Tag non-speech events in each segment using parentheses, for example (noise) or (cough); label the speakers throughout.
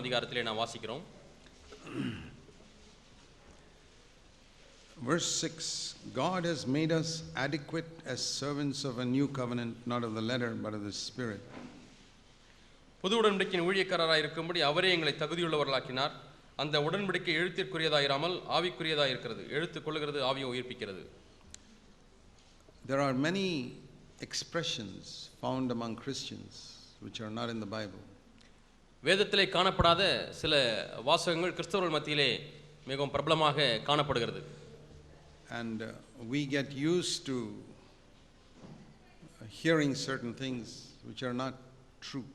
Speaker 1: இரண்டாம் அதிகாரத்திலே நாம் வாசிக்கிறோம்
Speaker 2: Verse 6 God has made us adequate as servants of a new covenant, not of the letter, but of the Spirit.
Speaker 1: புது உடன்படிக்கையின் ஊழியக்காரராக இருக்கும்படி அவரே எங்களை தகுதியுள்ளவர்களாக்கினார் அந்த உடன்படிக்கை எழுத்திற்குரியதாயிராமல் ஆவிக்குரியதாக இருக்கிறது எழுத்துக் கொள்ளுகிறது ஆவியை உயிர்ப்பிக்கிறது
Speaker 2: There are many expressions found among Christians which are not in the Bible.
Speaker 1: வேதத்திலே காணப்படாத சில வாசகங்கள் கிறிஸ்தவர்கள் மத்தியிலே மிகவும் பிரபலமாக காணப்படுகிறது
Speaker 2: And uh, we get used to hearing certain things which are not true.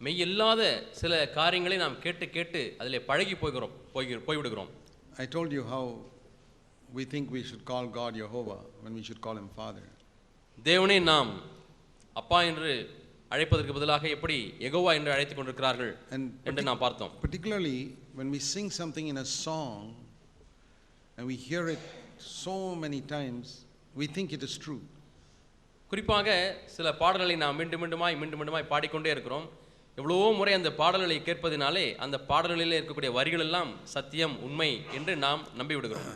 Speaker 1: மெய்யில்லாத சில காரியங்களை நாம் கேட்டு கேட்டு அதிலே பழகி போகிறோம் போய் போய்விடுகிறோம்
Speaker 2: I told you how we think we should call God Jehovah when we should call him Father.
Speaker 1: தேவனை நாம் அப்பா என்று அழைப்பதற்கு பதிலாக எப்படி எகோவா என்று அழைத்துக் கொண்டிருக்கிறார்கள் என்று நாம் பார்த்தோம்.
Speaker 2: particularly when we sing something in a song and we hear it so many times, we think it is true.
Speaker 1: குறிப்பாக சில பாடல்களை நாம் மீண்டும் மீண்டுமாய் மீண்டும் மீண்டுமாய் பாடிக்கொண்டே இருக்கிறோம். எவ்வளவோ முறை அந்த பாடல்களை கேட்பதினாலே அந்த பாடல்களிலே இருக்கக்கூடிய வரிகள் எல்லாம் சத்தியம் உண்மை என்று நாம் நம்பி விடுகிறோம்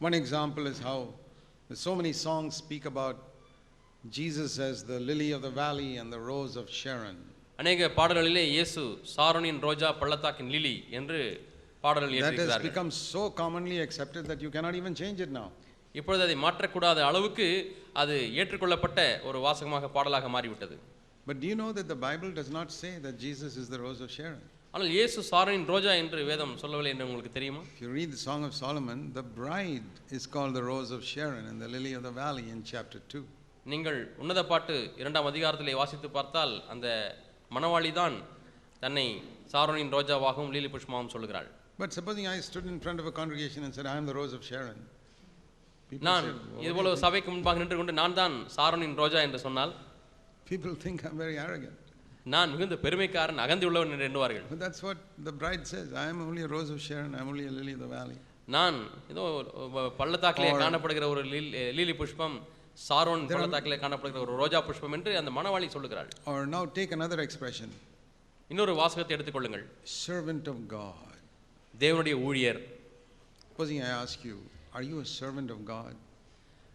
Speaker 2: One example is how so many songs speak about Jesus as the lily of the valley and the rose of Sharon.
Speaker 1: அநேக பாடல்களிலே இயேசு சாரோனின் ரோஜா பள்ளத்தாக்கின் லிலி என்று பாடல்கள்
Speaker 2: That has
Speaker 1: ஏற்றிருக்கிறார்கள்
Speaker 2: become so commonly accepted that you cannot even change it now.
Speaker 1: இப்பொழுது அதை மாற்றக்கூடாத அளவுக்கு அது ஏற்றுக்கொள்ளப்பட்ட ஒரு வாசகமாக பாடலாக மாறிவிட்டது
Speaker 2: But do you know that the Bible does not say that Jesus is the rose of Sharon?
Speaker 1: ஆனால் இயேசு சாரோனின் ரோஜா என்று வேதம் சொல்லவில்லை என்று உங்களுக்கு தெரியுமா
Speaker 2: If you read the Song of Solomon, the bride is called the rose of Sharon and the lily of the valley in chapter 2.
Speaker 1: நீங்கள் உன்னத பாட்டு இரண்டாம் அதிகாரத்திலே வாசித்து பார்த்தால் அந்த மணவாளி தான் தன்னை சாரோனின் ரோஜாவாகவும் லீலி புஷ்மாவும்
Speaker 2: But supposing I stood in front of a congregation and said, I am the rose of Sharon. People,
Speaker 1: நான்
Speaker 2: say, "What
Speaker 1: இதுபோல சபைக்கு முன்பாக நின்று கொண்டு நான் தான் சாரோனின் ரோஜா என்று சொன்னால்
Speaker 2: think?" People think I'm very arrogant.
Speaker 1: நான் மிகுந்த பெருமைக்காரன் அகந்தி உள்ளவன் என்று எண்ணுவார்கள்
Speaker 2: bride says. I am only a rose of Sharon, I am only a lily of the valley.
Speaker 1: நான் ஏதோ பள்ளத்தாக்கிலே காணப்படுகிற ஒரு லீல்- லீலி புஷ்பம் சாரோன் பள்ளத்தாக்கிலே காணப்படுகிற ஒரு ரோஜா புஷ்பம் என்று அந்த மணவாளி சொல்லுகிறாள்
Speaker 2: Or now take another expression
Speaker 1: இன்னொரு வாசகத்தை எடுத்துக்கொள்ளுங்கள்
Speaker 2: servant of God.
Speaker 1: தேவனுடைய ஊழியர்
Speaker 2: Supposing I ask you, are you a servant of God?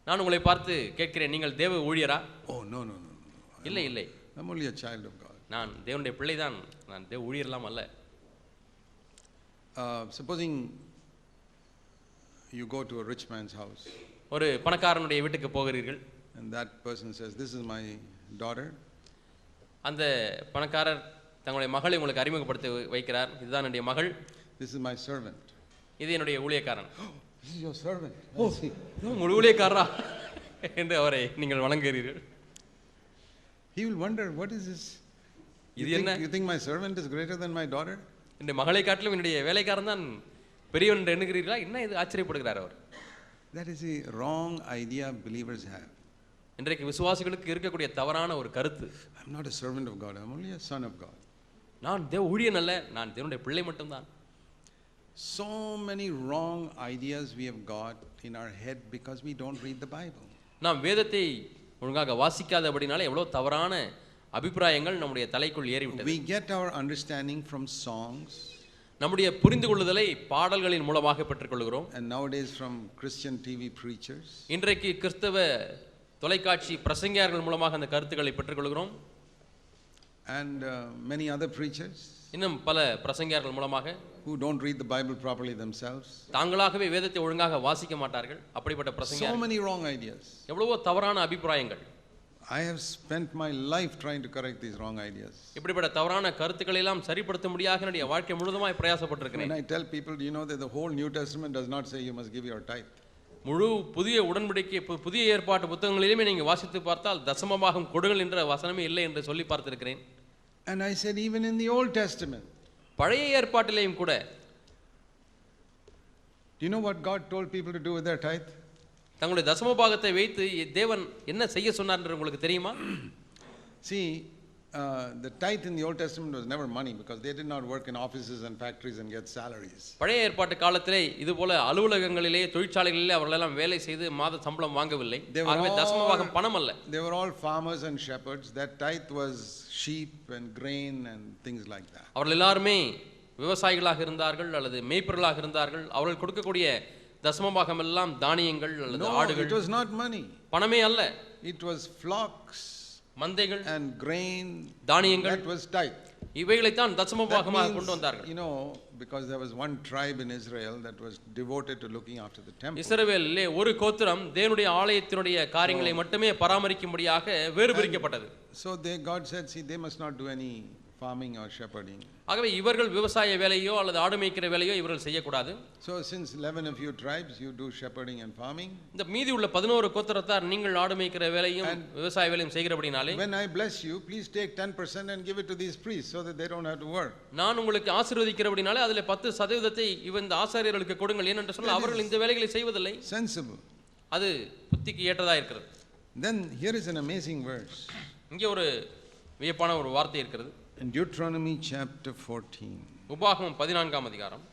Speaker 1: நான் உங்களை பார்த்து கேட்கிறேன் நீங்கள் தேவ ஊழியரா
Speaker 2: Oh, no, no, no. no.
Speaker 1: இல்லை இல்லை
Speaker 2: I'm only a child of God.
Speaker 1: நான் தேவனுடைய பிள்ளைதான் நான் தேவ ஊழியர்லாம் அல்ல
Speaker 2: Uh, supposing you go to a rich man's house
Speaker 1: ஒரு பணக்காரனுடைய வீட்டுக்கு போகிறீர்கள்
Speaker 2: and that person says, This is my daughter.
Speaker 1: அந்த பணக்காரர் தங்களுடைய மகளை உங்களுக்கு அறிமுகப்படுத்தி வைக்கிறார் இதுதான் என்னுடைய மகள்
Speaker 2: This is my servant.
Speaker 1: இது என்னுடைய ஊழியக்காரன் (gasps)
Speaker 2: This is your servant. Oh, see.
Speaker 1: "ஓ, உங்கள் ஊழியக்காரரா (laughs) என்று அவரை நீங்கள் வணங்குகிறீர்கள்
Speaker 2: He will wonder, What is this?
Speaker 1: இது என்ன?
Speaker 2: you think my servant is greater than my daughter?
Speaker 1: என்னுடைய மகளை காட்டிலும் என்னுடைய வேலைக்காரன் தான் பெரியவன் எண்ணுகிறீர்களா என்ன இது ஆச்சரியப்படுகிறார் அவர்
Speaker 2: That is a wrong idea believers have.
Speaker 1: இன்றைக்கு விசுவாசிகளுக்கு இருக்கக்கூடிய தவறான ஒரு கருத்து
Speaker 2: I'm not a servant of God, I'm only a son of God.
Speaker 1: நான் தேவ ஊழியன் அல்ல நான் தேவனுடைய பிள்ளை மட்டும்தான்
Speaker 2: So many wrong ideas we have got in our head because we don't read the Bible.
Speaker 1: நாம் வேதத்தை ஒழுங்காக வாசிக்காதபடினால எவ்வளோ தவறான அபிப்பிராயங்கள் நம்முடைய தலைக்குள் ஏறிவிட்டது
Speaker 2: We get our understanding from songs
Speaker 1: நம்முடைய புரிந்து கொள்ளுதலை பாடல்களின் மூலமாக பெற்றுக்கொள்கிறோம்.
Speaker 2: And nowadays from Christian TV preachers.
Speaker 1: இன்றைக்கு கிறிஸ்தவ தொலைக்காட்சி பிரசங்கியார்கள் மூலமாக அந்த கருத்துக்களை பெற்றுக்கொள்கிறோம்.
Speaker 2: And uh, many other preachers.
Speaker 1: இன்னும் பல பிரசங்கியார்கள் மூலமாக.
Speaker 2: Who don't read the Bible properly themselves.
Speaker 1: தாங்களாகவே வேதத்தை ஒழுங்காக வாசிக்க மாட்டார்கள். அப்படிப்பட்ட
Speaker 2: So
Speaker 1: பிரசங்கியார்
Speaker 2: many wrong ideas.
Speaker 1: எவ்வளவோ தவறான அபிப்பிராயங்கள்.
Speaker 2: I have spent my life trying to correct these wrong ideas.
Speaker 1: இப்படிப்பட்ட தவறான கருத்துக்களை எல்லாம் சரிப்படுத்த முடியாத என்னுடைய வாழ்க்கை முழுதுமாய் பிரயாசப்பட்டிருக்கிறேன்
Speaker 2: tell people, do you know that the whole New Testament does not say you must give your tithe?
Speaker 1: முழு புதிய உடன்படிக்கை புதிய ஏற்பாட்டு புத்தகங்களிலுமே நீங்கள் வாசித்து பார்த்தால் தசமபாகம் கொடுங்கள் என்ற வசனமே இல்லை என்று சொல்லி பார்த்திருக்கிறேன்
Speaker 2: And I said, even in the Old Testament,
Speaker 1: பழைய ஏற்பாட்டிலேயும் கூட
Speaker 2: you know what God told people to do with their tithe?
Speaker 1: தங்களுடைய தசமபாகத்தை வைத்து தேவன் என்ன செய்ய சொன்னார் என்று உங்களுக்கு தெரியுமா
Speaker 2: See, uh, the tithe in the Old Testament was never money because they did not work in offices and factories and get salaries.
Speaker 1: பழைய ஏற்பாட்டு காலத்திலே இது போல அலுவலகங்களிலே தொழிற்சாலைகளிலே அவர்களெல்லாம் வேலை செய்து மாத சம்பளம் வாங்கவில்லை ஆகவே தசமபாகம் பணம் அல்ல
Speaker 2: They were all farmers and shepherds. That tithe was sheep and grain and things like that.
Speaker 1: அவர்கள் எல்லாருமே விவசாயிகளாக இருந்தார்கள் அல்லது மேய்ப்பர்களாக இருந்தார்கள் அவர்கள் கொடுக்கக்கூடிய தசமபாகம் எல்லாம் தானியங்கள் அல்லது ஆடுகள்
Speaker 2: it was not money.
Speaker 1: பணமே அல்ல
Speaker 2: It was flocks
Speaker 1: மந்தைகள்
Speaker 2: and grain.
Speaker 1: தானியங்கள்
Speaker 2: That was tithe.
Speaker 1: இவைகளைத்தான்
Speaker 2: That
Speaker 1: தசமபாகமாக கொண்டு வந்தார்கள்
Speaker 2: you know, because there was one tribe in Israel that was devoted to looking after the temple.
Speaker 1: இஸ்ரவேலிலே ஒரு கோத்திரம் தேவனுடைய ஆலயத்தினுடைய காரியங்களை மட்டுமே பராமரிக்கும்படியாக வேறு பிரிக்கப்பட்டது
Speaker 2: So they, God said, see, they must not do any farming or shepherding.
Speaker 1: ஆகவே இவர்கள் விவசாய வேலையோ அல்லது ஆடு மேய்க்கிற வேலையோ இவர்கள் செய்யக்கூடாது
Speaker 2: So since 11 of you tribes, you do shepherding and farming.
Speaker 1: இந்த மீதி உள்ள பதினோரு கோத்திரத்தார் நீங்கள் ஆடு மேய்க்கிற வேலையும் விவசாய வேலையும் செய்கிறபடினாலே
Speaker 2: When I bless you, please take 10% and give it to these priests so that they don't have to work.
Speaker 1: நான் உங்களுக்கு ஆசீர்வதிக்கிறபடினாலே அதில் பத்து சதவீதத்தை இவ இந்த ஆசாரியர்களுக்கு கொடுங்கள் ஏனென்று சொன்னால் அவர்கள் இந்த வேலைகளை செய்வதில்லை
Speaker 2: Sensible.
Speaker 1: அது புத்திக்கு ஏற்றதா இருக்கிறது
Speaker 2: Then here is an amazing verse
Speaker 1: இங்கே ஒரு வியப்பான ஒரு வார்த்தை இருக்கிறது
Speaker 2: in Deuteronomy chapter 14.
Speaker 1: உபாகமம் பதினான்காம் அதிகாரம்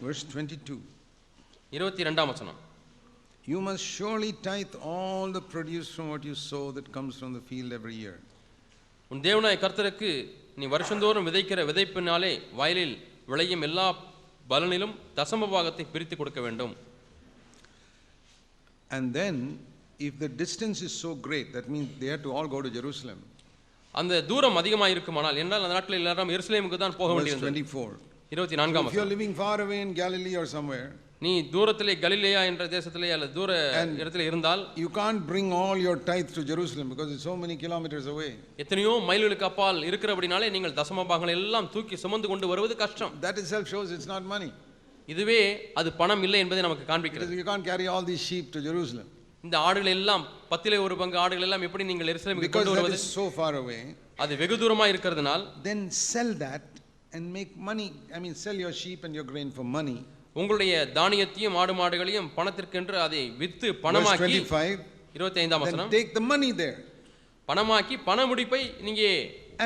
Speaker 2: Verse 22.
Speaker 1: இருபத்தி ரெண்டாம் வசனம்
Speaker 2: You must surely tithe all the produce from what you sow that comes from the field every year.
Speaker 1: உன் தேவனாய கர்த்தருக்கு நீ வருஷந்தோறும் விதைக்கிற விதைப்பினாலே வயலில் விளையும் எல்லா பலனிலும் தசம பாகத்தை பிரித்து கொடுக்க வேண்டும்
Speaker 2: And then, if the distance is so great, that means they had to all go to Jerusalem.
Speaker 1: அந்த தூரம் அதிகமாக இருக்குமானால் என்றால் அந்த நாட்டில் எல்லாரும் எருசலேமுக்கு தான் போக
Speaker 2: Verse
Speaker 1: வேண்டியிருந்தது
Speaker 2: 24.
Speaker 1: இருபத்தி நான்காம்
Speaker 2: If you're
Speaker 1: வசனம்
Speaker 2: living far away in Galilee or somewhere,
Speaker 1: நீ தூரத்திலே கலிலேயா என்ற தேசத்திலே அல்லது தூர இடத்துல இருந்தால்
Speaker 2: you can't bring all your tithe to Jerusalem because it's so many kilometers away.
Speaker 1: எத்தனையோ மைல்களுக்கு அப்பால் இருக்கிறபடினாலே நீங்கள் தசம பாகங்களை எல்லாம் தூக்கி சுமந்து கொண்டு வருவது கஷ்டம்
Speaker 2: That itself shows it's not money.
Speaker 1: இதுவே அது பணம் இல்லை என்பதை நமக்கு காண்பிக்கிறது
Speaker 2: you can't carry all these sheep to Jerusalem.
Speaker 1: இந்த ஆடுகள் எல்லாம் பத்திலே ஒரு பங்கு ஆடுகள் எல்லாம் எப்படி நீங்கள் எருசலேமுக்கு கொண்டு வருவது
Speaker 2: so far away,
Speaker 1: அது வெகு தூரமா இருக்கிறதுனால்
Speaker 2: then sell that and make money. I mean, sell your sheep and your grain for money.
Speaker 1: உங்களுடைய தானியத்தையும் ஆடு மாடுகளையும் பணத்திற்கென்று அதை வித்து
Speaker 2: Verse
Speaker 1: பணமாக்கி
Speaker 2: 25.
Speaker 1: இருபத்தி ஐந்தாம் வசனம்
Speaker 2: take the money there.
Speaker 1: பணமாக்கி பண முடிப்பை நீங்க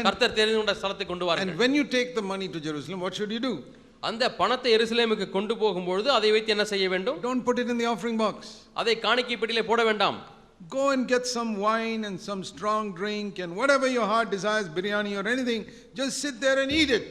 Speaker 1: கர்த்தர் தெரிந்து கொண்ட ஸ்தலத்தை கொண்டு வாருங்கள்
Speaker 2: And when you take the money to Jerusalem, what should you do?
Speaker 1: அந்த பணத்தை எருசலேமுக்கு கொண்டு போகும்பொழுது அதை வைத்து என்ன செய்ய வேண்டும்
Speaker 2: Don't put it in the offering box.
Speaker 1: அதை காணிக்கை பெட்டியிலே போட வேண்டாம்
Speaker 2: Go and get some wine and some strong drink and whatever your heart desires, biryani or anything, just sit there and eat it.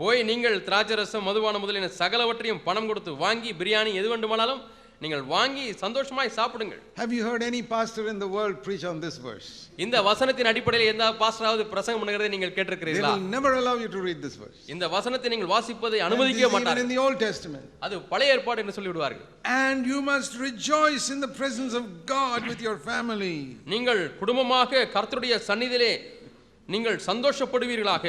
Speaker 1: போய் நீங்கள் திராட்சரசம் மதுபான முதலின சகலவற்றையும் பணம் கொடுத்து வாங்கி பிரியாணி எது வேண்டுமானாலும் நீங்கள் வாங்கி சந்தோஷமாய் சாப்பிடுங்கள்
Speaker 2: Have you heard any pastor in the world preach on this verse?
Speaker 1: இந்த வசனத்தின் அடிப்படையில் எந்த பாஸ்டராவது பிரசங்கம் பண்ணுகிறதை நீங்கள்
Speaker 2: They
Speaker 1: கேட்டிருக்கிறீர்களா
Speaker 2: will never allow you to read this verse.
Speaker 1: இந்த வசனத்தை நீங்கள் வாசிப்பதை
Speaker 2: even
Speaker 1: மாட்டார்கள்
Speaker 2: in the Old Testament.
Speaker 1: அது பழைய ஏற்பாடு என்று சொல்லிவிடுவார்கள்
Speaker 2: And you must rejoice in the presence of God with your family.
Speaker 1: நீங்கள் குடும்பமாக கர்த்தருடைய சந்நிதியிலே நீங்கள் சந்தோஷப்படுவீர்களாக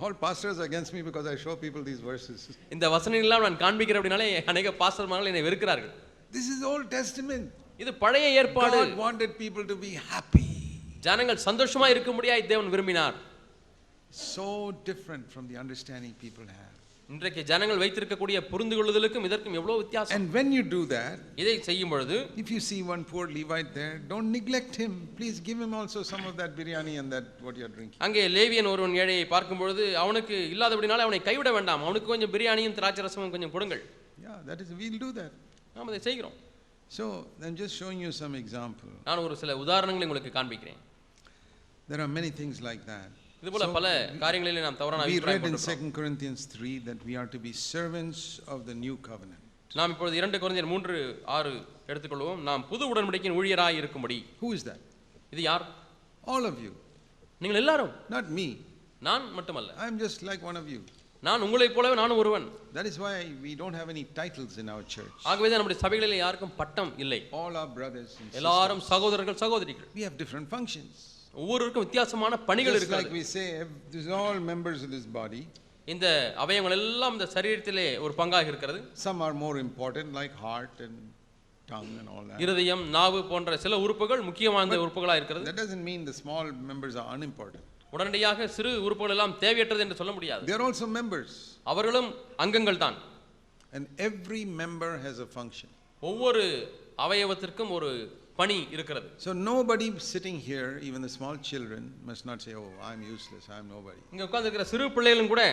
Speaker 2: All pastors against me because I show people these verses.
Speaker 1: இந்த வசனங்களெல்லாம் நான் காண்பிக்கிற அப்படின்னாலே அநேக பாஸ்டர்மார்கள் என்னை வெறுக்கிறார்கள்
Speaker 2: This is Old Testament.
Speaker 1: இது பழைய ஏற்பாடு
Speaker 2: God wanted people to be happy.
Speaker 1: ஜனங்கள் சந்தோஷமா இருக்க முடியாது தேவன் விரும்பினார்
Speaker 2: So different from the understanding people have.
Speaker 1: இன்றைக்கு ஜனங்கள் வைத்திருக்கக்கூடிய புரிந்து கொள்ளுதலுக்கும் இதற்கும் எவ்வளவு வித்தியாசம்
Speaker 2: And when you do that,
Speaker 1: இதை செய்யும் பொழுது
Speaker 2: if you see one poor Levite there, don't neglect him. Please give him also some of that biryani and that what you're drinking.
Speaker 1: அங்கே லேவியன் ஒருவன் ஏழையை பார்க்கும் பொழுது அவனுக்கு இல்லாதபடினாலே அவனை கைவிட வேண்டாம் அவனுக்கு கொஞ்சம் பிரியாணியும் திராட்சை ரசமும் கொஞ்சம் கொடுங்கள்
Speaker 2: Yeah, that is, we'll do that.
Speaker 1: நாம் அதை செய்கிறோம்
Speaker 2: So I'm just showing you some example.
Speaker 1: நான் ஒரு சில உதாரணங்களை உங்களுக்கு காண்பிக்கிறேன்
Speaker 2: There are many things like that.
Speaker 1: இதுபோல
Speaker 2: So,
Speaker 1: பல காரியங்களிலே நாம் தவறான
Speaker 2: We
Speaker 1: அபிப்பிராயம்
Speaker 2: read in
Speaker 1: கொண்டிருக்கிறோம்.
Speaker 2: 2 Corinthians 3 that we are to be servants of the new covenant.
Speaker 1: நாம் இப்பொழுது இரண்டு குறைந்தர் மூன்று ஆறு எடுத்துக்கொள்வோம் நாம் புது உடன்படிக்கையின் ஊழியராய் இருக்கும்படி
Speaker 2: Who is that?
Speaker 1: இது யார்
Speaker 2: All of you,
Speaker 1: நீங்கள் எல்லாரும்
Speaker 2: not me.
Speaker 1: நான் மட்டுமல்ல
Speaker 2: I'm just like one of you.
Speaker 1: நான் உங்களைப் போலவே நானும் ஒருவன்
Speaker 2: That is why we don't have any titles in our church.
Speaker 1: ஆகவே தான் நம்முடைய சபைகளில் யாருக்கும் பட்டம் இல்லை
Speaker 2: All our brothers and sisters,
Speaker 1: எல்லாரும் சகோதரர்கள் சகோதரிகள்
Speaker 2: we have different functions.
Speaker 1: ஒவ்வொருவருக்கும் வித்தியாசமான பணிகள்
Speaker 2: like we say, ev- these are all members of this body.
Speaker 1: இந்த அவயங்கள் எல்லாம் இந்த சரீரத்திலே ஒரு பங்காக இருக்கிறது
Speaker 2: Some are more important, like heart and tongue and all that.
Speaker 1: இருதயம் நாவு போன்ற சில உறுப்புகள் முக்கியமான உறுப்புகளாக இருக்கிறது
Speaker 2: That doesn't mean the small members are unimportant.
Speaker 1: உடனடியாக சிறு உறுப்புகள் எல்லாம் தேவையற்றது என்று சொல்ல முடியாது
Speaker 2: They are also members,
Speaker 1: அவர்களும் அங்கங்கள் தான்
Speaker 2: and every member has a function.
Speaker 1: ஒவ்வொரு அவயவத்திற்கும் ஒரு பணி இருக்கிறது
Speaker 2: So nobody sitting here, even the small children, must not say, "Oh, I'm useless. I'm nobody."
Speaker 1: இங்க உட்கார்ந்திருக்கிற சிறு பிள்ளைகளும் கூட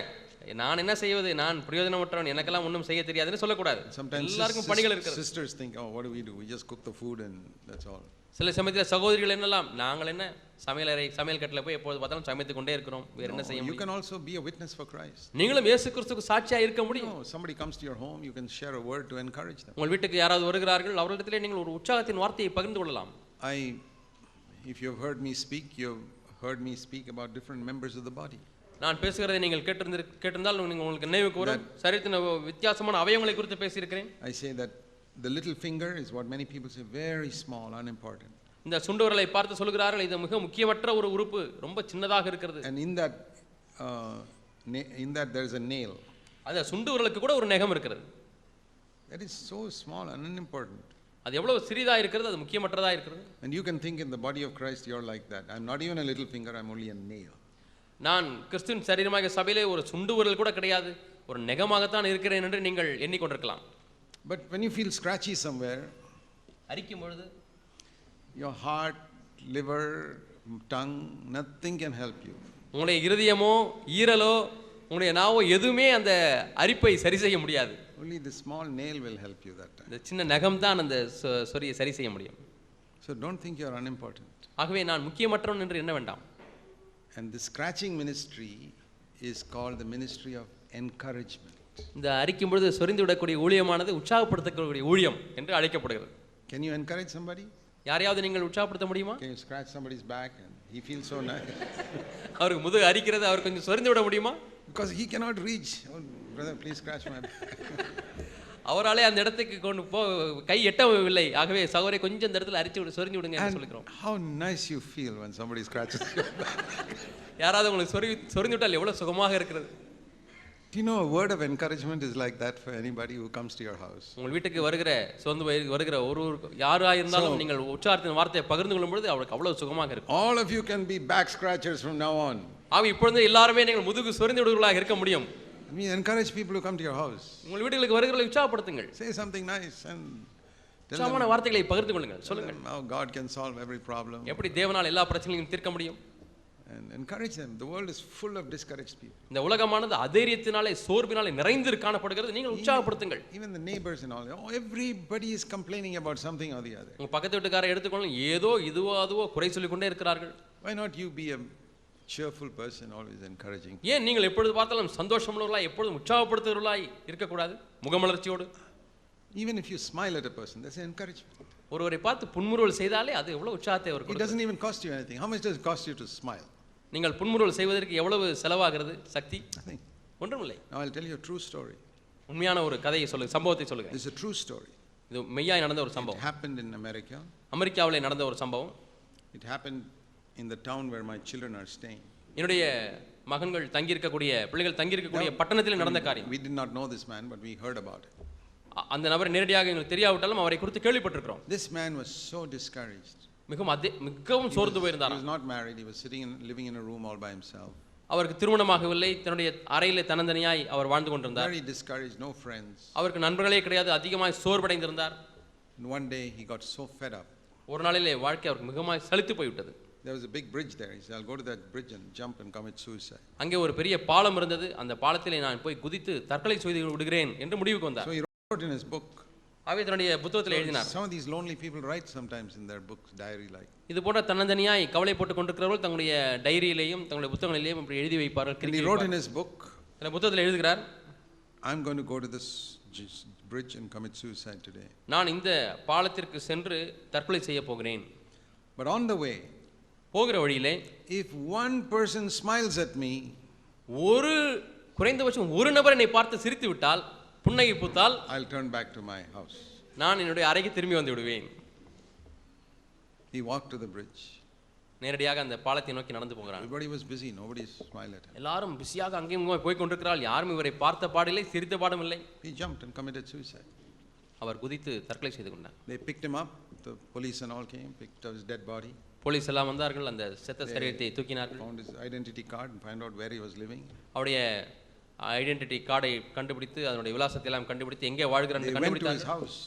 Speaker 1: நான் என்ன செய்வது நான் பிரயோஜனமற்றவன் எனக்கெல்லாம் ஒன்றும் செய்ய தெரியாதுன்னு சொல்லக்கூடாது
Speaker 2: Sometimes
Speaker 1: எல்லாருக்கும்
Speaker 2: sis-
Speaker 1: பணிகள்
Speaker 2: sis-
Speaker 1: இருக்கிறது
Speaker 2: sisters think, "Oh, what do we do? We just cook the food and that's all."
Speaker 1: சில சமயத்தில் சகோதரிகள் என்னலாம் நாங்கள் என்ன சமையலறை சமையல் கட்டில் போய் எப்போது பார்த்தாலும் சமைத்து கொண்டே இருக்கிறோம் வேற என்ன
Speaker 2: No,
Speaker 1: செய்ய
Speaker 2: you
Speaker 1: முடியும்
Speaker 2: can also be a witness for Christ.
Speaker 1: நீங்களும் இயேசு கிறிஸ்துக்கு சாட்சியா இருக்க முடியும்
Speaker 2: somebody comes to your home, you can share a word to encourage them.
Speaker 1: உங்கள் வீட்டுக்கு யாராவது வருகிறார்கள் அவர்களிடத்திலே நீங்கள் ஒரு உற்சாகத்தின் வார்த்தையை பகிர்ந்து கொள்ளலாம்
Speaker 2: I, if you've heard me speak, you've heard me speak about different members of the body.
Speaker 1: நான் பேசுகிறதை நீங்கள் கேட்டிருந்திரு கேட்டிருந்தால் நீங்கள் உங்களுக்கு நினைவுக்கு வரும் சரீரத்தின் வித்தியாசமான அவயவங்களை குறித்து பேசியிருக்கிறேன்
Speaker 2: I say that the little finger is what many people say very small, unimportant.
Speaker 1: இந்த சுண்டுவரலை பார்த்து சொல்கிறார்கள் இது மிக முக்கியமற்ற ஒரு உறுப்பு ரொம்ப சின்னதாக இருக்கிறது
Speaker 2: And in that, uh, na- in that there is a nail.
Speaker 1: அந்த சுண்டு விரலுக்கு கூட ஒரு நெகம் இருக்கிறது
Speaker 2: That is so small and unimportant.
Speaker 1: அது எவ்வளவு சிறிதாக இருக்கிறது அது முக்கியமற்றதாக இருக்கிறது
Speaker 2: And you can think in the body of Christ, you're like that. I'm not even a little finger, I'm only a nail.
Speaker 1: நான் கிறிஸ்துவின் சரீரமாக சபையிலே ஒரு சுண்டு விரல் கூட கிடையாது ஒரு நெகமாகத்தான் இருக்கிறேன் என்று நீங்கள் எண்ணிக்கொண்டிருக்கலாம்
Speaker 2: But when you feel scratchy somewhere,
Speaker 1: அரிக்கும் பொழுது
Speaker 2: your heart, liver, tongue, nothing can help you.
Speaker 1: உங்களுடைய இருதயமோ ஈரலோ உங்களுடைய நாவோ எதுவுமே அந்த அரிப்பை சரி செய்ய முடியாது
Speaker 2: Only the small nail will help you that time.
Speaker 1: இந்த சின்ன நகம் தான் அந்த சொ- சொறியை சரி செய்ய முடியும்
Speaker 2: So don't think you're unimportant.
Speaker 1: ஆகவே நான் முக்கியமற்றவன் என்று எண்ண வேண்டாம்
Speaker 2: And the scratching ministry is called the ministry of encouragement.
Speaker 1: இந்த அரிக்கும் பொழுது சொரிந்து விடக்கூடிய ஊழியமானது உற்சாகப்படுத்தக்கூடிய ஊழியம் என்று அழைக்கப்படுகிறது
Speaker 2: Can you encourage somebody?
Speaker 1: யாரையாவது நீங்கள் உற்சாகப்படுத்த முடியுமா
Speaker 2: Can you scratch somebody's back and he feels so nice? (laughs)
Speaker 1: அவருக்கு முதுகு அரிக்கிறது அவர் கொஞ்சம் சொரிந்து விட முடியுமா
Speaker 2: Because he cannot reach. Oh, brother, please scratch my back. (laughs)
Speaker 1: அவராலே அந்த இடத்துக்கு கொண்டு போ கை எட்டவில்லை ஆகவே சகோதரி கொஞ்சம் இந்த இடத்துல அரிச்சு விடு சொரிஞ்சு விடுங்க என்று சொல்லிக்கிறோம்
Speaker 2: how nice you feel when somebody scratches your back. (laughs)
Speaker 1: யாராவது உங்களுக்கு சொறி சொரிந்து விட்டால் எவ்வளவு சுகமாக இருக்கிறது
Speaker 2: you know a word of encouragement is like that for anybody who comes to your house?
Speaker 1: உங்கள் வீட்டுக்கு வருகிற சொந்த வருகிற ஒரு ஒரு யாராக இருந்தாலும் நீங்கள் உற்சாகத்தின் வார்த்தையை பகிர்ந்து கொள்ளும் பொழுது அவருக்கு அவ்வளவு சுகமாக இருக்கும்
Speaker 2: All of you can be back scratchers from now on.
Speaker 1: ஆக இப்பொழுது எல்லாருமே நீங்கள் முதுகு சொரிந்து விடுவர்களாக இருக்க முடியும்
Speaker 2: I mean, encourage people who come to your house.
Speaker 1: உங்கள் வீடுகளுக்கு வருகிறவர்களை உற்சாகப்படுத்துங்கள்
Speaker 2: Say something nice and
Speaker 1: உற்சாகமான வார்த்தைகளை பகிர்ந்து கொள்ளுங்கள் சொல்லுங்கள்
Speaker 2: how God can solve every problem.
Speaker 1: எப்படி தேவனால் எல்லா பிரச்சனைகளையும் தீர்க்க முடியும்
Speaker 2: And encourage them. The world is full of discouraged people.
Speaker 1: இந்த உலகமானது அதேரியத்தினாலே சோர்வினாலே நிறைந்து காணப்படுகிறது நீங்கள் உற்சாகப்படுத்துங்கள்
Speaker 2: Even the neighbors and all. Oh, everybody is complaining about something or the other.
Speaker 1: உங்க பக்கத்து வீட்டுக்காரை எடுத்துக்கொள்ளும் ஏதோ இதுவோ அதுவோ குறை சொல்லிக் கொண்டே இருக்கிறார்கள்
Speaker 2: Why not you be a cheerful person, always encouraging?
Speaker 1: ஏன் நீங்கள் எப்பொழுது பார்த்தாலும் சந்தோஷமுள்ளவர்களாய் எப்பொழுதும் உற்சாகப்படுத்துகிறவர்களாய் இருக்கக்கூடாது முகமலர்ச்சியோடு
Speaker 2: Even if you smile at a person, that's an encouragement.
Speaker 1: ஒருவரை பார்த்து புன்முறுவல் செய்தாலே அது எவ்வளவு உற்சாகத்தை அவர்
Speaker 2: It
Speaker 1: கொடுக்கும்
Speaker 2: doesn't even cost you anything. How much does it cost you to smile?
Speaker 1: நீங்கள் புன்முறுவல் செய்வதற்கு எவ்வளவு செலவாகிறது சக்தி
Speaker 2: Now I'll tell you a true story.
Speaker 1: உண்மையான ஒரு கதையை சொல்லு சம்பவத்தை சொல்லுங்க
Speaker 2: is a true story.
Speaker 1: இது மெய்யாய் நடந்த ஒரு சம்பவம்
Speaker 2: happened in America.
Speaker 1: அமெரிக்காவிலே நடந்த ஒரு சம்பவம்
Speaker 2: It happened in the town where my children are staying.
Speaker 1: என்னுடைய மகன்கள் தங்கியிருக்கக்கூடிய பிள்ளைகள் தங்கியிருக்கக்கூடிய பட்டணத்தில் நடந்த காரியம்
Speaker 2: We did not know this man, but we heard about it.
Speaker 1: அந்த நபர் நேரடியாக எங்களுக்கு தெரியாவிட்டாலும் அவரை குறித்து கேள்விப்பட்டிருக்கிறோம்
Speaker 2: This man was so discouraged.
Speaker 1: மிகவும் அதே மிகவும் சோர்ந்து போயிருந்தாராம்
Speaker 2: was not married. He was sitting in, living in a room all by himself.
Speaker 1: அவருக்கு திருமணமாகவில்லை தன்னுடைய அறையிலே தன்னந்தனியாய் அவர் வாழ்ந்து கொண்டிருந்தார்
Speaker 2: Very discouraged, no friends.
Speaker 1: அவருக்கு நண்பர்களே கிடையாது அதிகமாய் சோர்வடைந்திருந்தார்
Speaker 2: one day he got so fed up.
Speaker 1: ஒரு நாளிலே வாழ்க்கை அவருக்கு மிகமாய் சலித்து போய்விட்டது
Speaker 2: There was a big bridge there. He said, I'll go to that bridge and jump and commit suicide.
Speaker 1: அங்கே ஒரு பெரிய பாலம் இருந்தது அந்த பாலத்திலே நான் போய் குதித்து தற்கொலை செய்து விடுகிறேன் என்று முடிவுக்கு வந்தார்
Speaker 2: So he wrote in his book.
Speaker 1: ஆகவே தன்னுடைய புத்தகத்தில் எழுதினார்
Speaker 2: Some of these lonely people write sometimes in their books, diary like.
Speaker 1: இது போன்ற தன்னந்தனியாய் கவலை போட்டுக் கொண்டிருக்கிறவர்கள் தங்களுடைய டைரியிலேயும் தங்களுடைய புத்தகங்களிலேயும் இப்படி எழுதி வைப்பார்கள்
Speaker 2: he wrote in his book,
Speaker 1: அந்த புத்தகத்தில் எழுதுகிறார்
Speaker 2: I'm going to go to this bridge and commit suicide today.
Speaker 1: நான் இந்த பாலத்திற்கு சென்று தற்கொலை செய்ய போகிறேன்
Speaker 2: But on the way,
Speaker 1: போகிற வழியிலே
Speaker 2: if one person smiles at me,
Speaker 1: ஒரு குறைந்தபட்சம் ஒரு நபர் என்னை பார்த்து சிரித்து விட்டால் புன்னகை பூத்தால்
Speaker 2: I'll turn back to my house.
Speaker 1: நான் என்னுடைய அறைக்கு திரும்பி வந்து விடுவேன்
Speaker 2: He walked to the bridge.
Speaker 1: நேரடியாக அந்த பாலத்தை நோக்கி நடந்து போகிறான்
Speaker 2: Everybody was busy. Nobody smiled at him.
Speaker 1: எல்லாரும் பிஸியாக அங்கேயும் இங்குமே போய் கொண்டிருக்கிறாள் யாரும் இவரை பார்த்த பாடில்லை சிரித்த பாடும் இல்லை
Speaker 2: He jumped and committed suicide.
Speaker 1: அவர் குதித்து தற்கொலை செய்து கொண்டார்
Speaker 2: They picked him up. The police and all came, picked up his dead body,
Speaker 1: police எல்லாம் வந்தார்கள் அந்த செத்த சரீரத்தை தூக்கினார்கள்
Speaker 2: found his identity card and find out where he was living.
Speaker 1: அவருடைய ஐடென்டிட்டி கார்டை கண்டுபிடித்து அதனுடைய விலாசத்தை எல்லாம் கண்டுபிடித்து எங்கே கண்டுபிடித்தார்கள்
Speaker 2: house.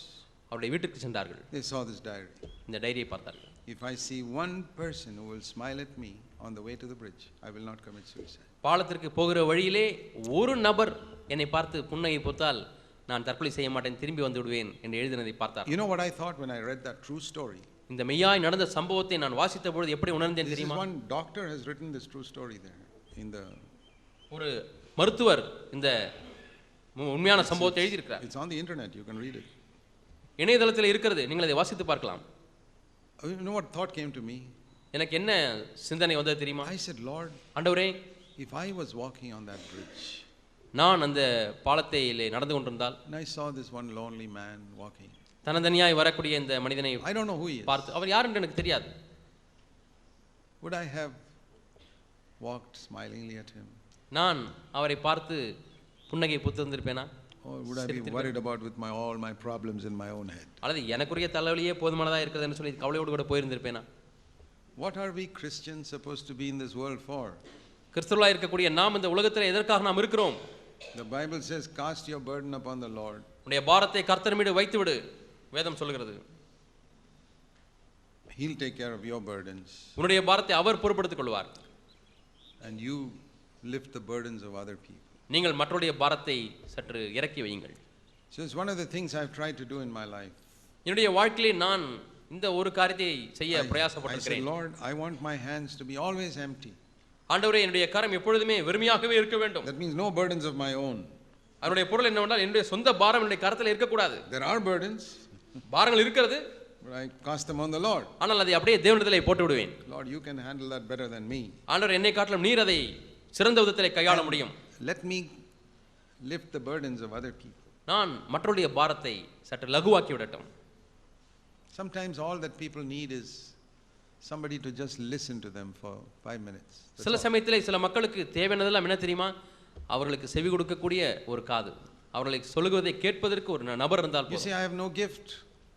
Speaker 1: அவருடைய வீட்டுக்கு சென்றார்கள்
Speaker 2: They saw this diary.
Speaker 1: இந்த டைரியை பார்த்தார்கள்
Speaker 2: If I see one person who will smile at me on the way to the bridge, I will not commit suicide.
Speaker 1: பாலத்திற்கு போகிற வழியிலே ஒரு நபர் என்னை பார்த்து புன்னகை பொத்தால் நான் தற்கொலை செய்ய மாட்டேன் திரும்பி வந்து விடுவேன் என்று எழுதினதை பார்த்தார்
Speaker 2: You know what I thought when I read that true story?
Speaker 1: இந்த மெய்யாய் நடந்த சம்பவத்தை நான் வாசித்த பொழுது எப்படி உணர்ந்தேன் தெரியுமா
Speaker 2: one doctor has written this true story there in the.
Speaker 1: ஒரு மருத்துவர் இந்த உண்மையான சம்பவத்தை எழுதியிருக்கிறார்
Speaker 2: It's on the internet. You can read it.
Speaker 1: இணையதளத்தில் இருக்கிறது நீங்கள் அதை வாசித்து பார்க்கலாம்
Speaker 2: Uh, You know what thought came to me?
Speaker 1: எனக்கு என்ன சிந்தனை வந்தது தெரியுமா
Speaker 2: I said, Lord,
Speaker 1: ஆண்டவரே
Speaker 2: if I was walking on that bridge
Speaker 1: நான் அந்த பாலத்தையிலே நடந்து கொண்டிருந்தால்
Speaker 2: I saw this one lonely man walking,
Speaker 1: தனதனியாய் வரக்கூடிய இந்த மனிதனை
Speaker 2: know who he is.
Speaker 1: பார்த்து அவர் யார் என்று எனக்கு தெரியாது
Speaker 2: Would I have walked smilingly at him?
Speaker 1: நான் அவரை பார்த்து புன்னகை புத்து வந்திருப்பேனா
Speaker 2: Or would I be worried about with my all my problems in my own head?
Speaker 1: அல்லது எனக்குரிய தலைவலியே போதுமானதாக இருக்கிறது என்று சொல்லி கவலையோடு கூட போயிருந்திருப்பேனா
Speaker 2: What are we Christians supposed to be in this world for?
Speaker 1: கிறிஸ்துவலாக இருக்கக்கூடிய நாம் இந்த உலகத்தில் எதற்காக நாம் இருக்கிறோம்
Speaker 2: The Bible says, Cast your burden upon the Lord,
Speaker 1: உன்னுடைய பாரத்தை கர்த்தர் மீது வைத்து விடு வேதம் சொல்கிறது
Speaker 2: He'll take care of your burdens,
Speaker 1: உன்னுடைய பாரத்தை அவர் பொறுப்படுத்திக் கொள்வார்
Speaker 2: and you lift the burdens of other people.
Speaker 1: நீங்கள் மற்றவருடைய பாரத்தை சற்று இறக்கி வையுங்கள்
Speaker 2: So it's one of the things I've tried to do in my life.
Speaker 1: என்னுடைய வாழ்க்கையிலே நான் இந்த ஒரு காரியத்தை செய்ய
Speaker 2: I, I said,
Speaker 1: பிரயாசப்பட்டிருக்கிறேன்
Speaker 2: Lord, I want my hands to be always empty.
Speaker 1: ஆண்டவரே என்னுடைய கரம் எப்பொழுதுமே வெறுமையாகவே இருக்க வேண்டும்
Speaker 2: That means no burdens of my own.
Speaker 1: அதனுடைய பொருள் என்னவென்றால் என்னுடைய சொந்த பாரம் என்னுடைய கரத்தில் இருக்கக்கூடாது
Speaker 2: There are burdens,
Speaker 1: பாரங்கள் இருக்கிறது
Speaker 2: but I cast them on the Lord.
Speaker 1: ஆனால் அதை அப்படியே தேவனிடத்திலே போட்டு விடுவேன்
Speaker 2: Lord, you can handle that better than me.
Speaker 1: ஆண்டவர் என்னை காட்டிலும் நீர் அதை சிறந்த விதத்திலே கையாள முடியும்
Speaker 2: Let me lift the burdens of other people.
Speaker 1: நான் மற்றவருடைய பாரத்தை சற்று லகுவாக்கி விடட்டும்
Speaker 2: Sometimes all that people need is somebody to just listen to them for five minutes. That's
Speaker 1: சில. சமயத்திலே சில மக்களுக்கு தேவையானதெல்லாம் என்ன தெரியுமா அவர்களுக்கு செவி கொடுக்கக்கூடிய ஒரு காது அவர்களை சொல்லுவதை கேட்பதற்கு ஒரு நபர் இருந்தால்
Speaker 2: You say, I have no gift.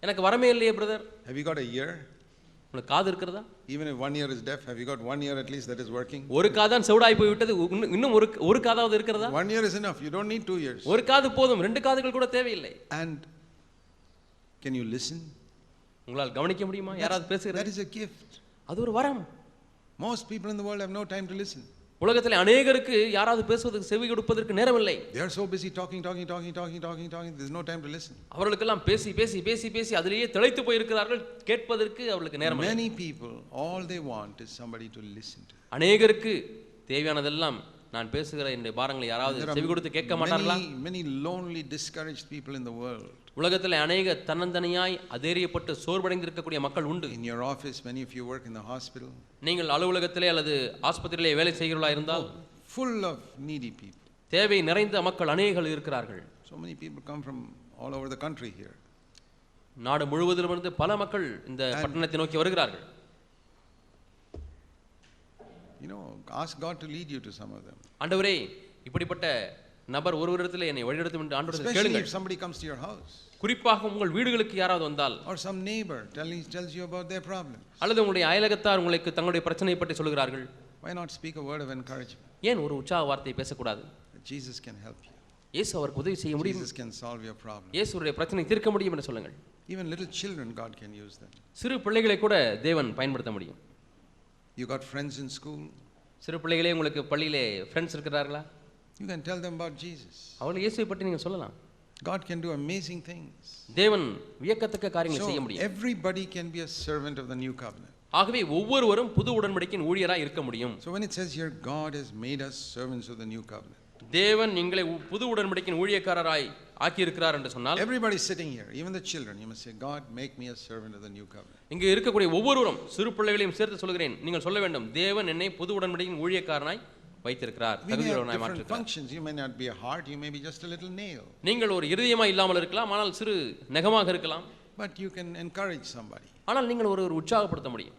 Speaker 1: எனக்கு வரமே இல்லையே brother
Speaker 2: Have you got a ear?
Speaker 1: உனக்கு காது இருக்கிறதா
Speaker 2: Even if one ear is deaf, have you got one ear at least that is working?
Speaker 1: ஒரு காதான் செவிடாய் போய் விட்டது இன்னும் ஒரு ஒரு காதாவது இருக்கிறதா
Speaker 2: One ear is enough. You don't need two ears.
Speaker 1: ஒரு காது போதும் ரெண்டு காதுகள் கூட தேவையில்லை
Speaker 2: And can you listen?
Speaker 1: உங்களால் கவனிக்க முடியுமா யாராவது
Speaker 2: That
Speaker 1: பேசுகிறது
Speaker 2: is a gift.
Speaker 1: அது ஒரு வரம்
Speaker 2: Most people in the world have no time to listen.
Speaker 1: உலகத்தில் அநேகருக்கு யாராவது பேசுவதற்கு செவி கொடுப்பதற்கு நேரமில்லை
Speaker 2: They are so busy talking, talking, talking, talking, talking, talking. There's no time to listen.
Speaker 1: அவர்களுக்கெல்லாம் பேசி பேசி பேசி பேசி அதிலேயே திளைத்து போயிருக்கிறார்கள் கேட்பதற்கு அவர்களுக்கு நேரம் இல்லை.
Speaker 2: Many people, all they want is somebody to listen to.
Speaker 1: அநேகருக்கு தேவையானதெல்லாம் நான் பேசுகிற என்னுடைய பாரங்களை யாராவது செவி கொடுத்து கேட்க மாட்டார்களா
Speaker 2: many, lonely, discouraged people in the world.
Speaker 1: உலகத்தில் அநேக தன்னந்தனியாய் அதேறியப்பட்டு சோர்வடைந்திருக்கக்கூடிய மக்கள் உண்டு
Speaker 2: In your office, many of you work in the hospital,
Speaker 1: நீங்கள் அலுவலகத்திலே அல்லது ஆஸ்பத்திரியிலே வேலை செய்கிறவர்களா இருந்தால்
Speaker 2: full of needy people.
Speaker 1: தேவை நிறைந்த மக்கள் அநேகர் இருக்கிறார்கள்
Speaker 2: So many people come from all over the country here.
Speaker 1: நாடு முழுவதிலுமிருந்து பல மக்கள் இந்த பட்டணத்தை நோக்கி வருகிறார்கள்
Speaker 2: You know, ask God to lead you to some of them.
Speaker 1: ஆண்டவரே இப்படிப்பட்ட நபர் ஒருவரிடத்தில் என்னை வழிநடத்தும் என்று ஆண்டவரத்தில்
Speaker 2: Especially
Speaker 1: கேளுங்கள்
Speaker 2: if somebody comes to your house
Speaker 1: குறிப்பாக உங்கள் வீடுகளுக்கு யாராவது வந்தால்
Speaker 2: or some neighbor telling, tells you about their problems.
Speaker 1: அல்லது உங்களுடைய அயலகத்தார் உங்களுக்கு தங்களுடைய பிரச்சனையை பற்றி சொல்கிறார்கள்
Speaker 2: Why not speak a word of encouragement?
Speaker 1: ஏன் ஒரு உற்சாக வார்த்தை பேசக்கூடாது
Speaker 2: Jesus can help you.
Speaker 1: இயேசு அவருக்கு உதவி செய்ய முடியும்
Speaker 2: Jesus can solve your problem.
Speaker 1: இயேசுடைய பிரச்சனை தீர்க்க முடியும் என்று சொல்லுங்கள்
Speaker 2: Even little children, God can use them.
Speaker 1: சிறு பிள்ளைகளை கூட தேவன் பயன்படுத்த முடியும்
Speaker 2: You got friends in school,
Speaker 1: சிறு பிள்ளைகளே உங்களுக்கு பள்ளியிலே ஃப்ரெண்ட்ஸ் இருக்கிறார்களா
Speaker 2: you can tell them about Jesus.
Speaker 1: அவர்கள் இயேசுவை பற்றி நீங்கள் சொல்லலாம்
Speaker 2: God can do amazing things.
Speaker 1: தேவன் வியக்கத்தக்க காரியங்களை
Speaker 2: So
Speaker 1: செய்ய முடியும்
Speaker 2: everybody can be a servant of the new covenant.
Speaker 1: ஆகவே ஒவ்வொருவரும் புது உடன்படிக்கையின் ஊழியராக இருக்க முடியும்
Speaker 2: So when it says here, God has made us servants of the new covenant.
Speaker 1: தேவன் எங்களை உ- புது உடன்படிக்கையின் ஊழியக்காரராய் ஆக்கியிருக்கிறார் என்று சொன்னால்
Speaker 2: Everybody sitting here, even the children, you must say, God, make me a servant of the new covenant.
Speaker 1: இங்கு இருக்கக்கூடிய ஒவ்வொருவரும் சிறு பிள்ளைகளையும் சேர்த்து சொல்கிறேன் நீங்கள் சொல்ல வேண்டும் தேவன் என்னை புது உடன்படிக்கையின் ஊழியக்காரனாய் வைத்திருக்கிறார் தகுதியுள்ளவனாய் மாற்றிருக்கிறார்
Speaker 2: functions. You may not be a heart, you may be just a little nail.
Speaker 1: நீங்கள் ஒரு இருதயமா இல்லாமல் இருக்கலாம் ஆனால் சிறு நெகமாக இருக்கலாம்
Speaker 2: But you can encourage somebody.
Speaker 1: ஆனால் நீங்கள் ஒரு உற்சாகப்படுத்த முடியும்